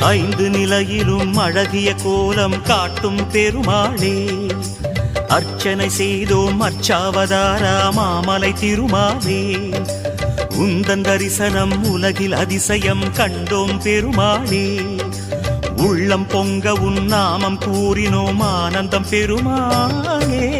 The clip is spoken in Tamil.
ஐந்து நிலையிலும் அழகிய கோலம் காட்டும் பெருமாளே. அர்ச்சனை செய்தோம் அர்ச்சாவதாரா மாமலை திருமாலே. உந்தன் தரிசனம் உலகில் அதிசயம் கண்டோம் பெருமாளே. உள்ளம் பொங்க உன் நாமம் கூறினோம் ஆனந்தம் பெருமானே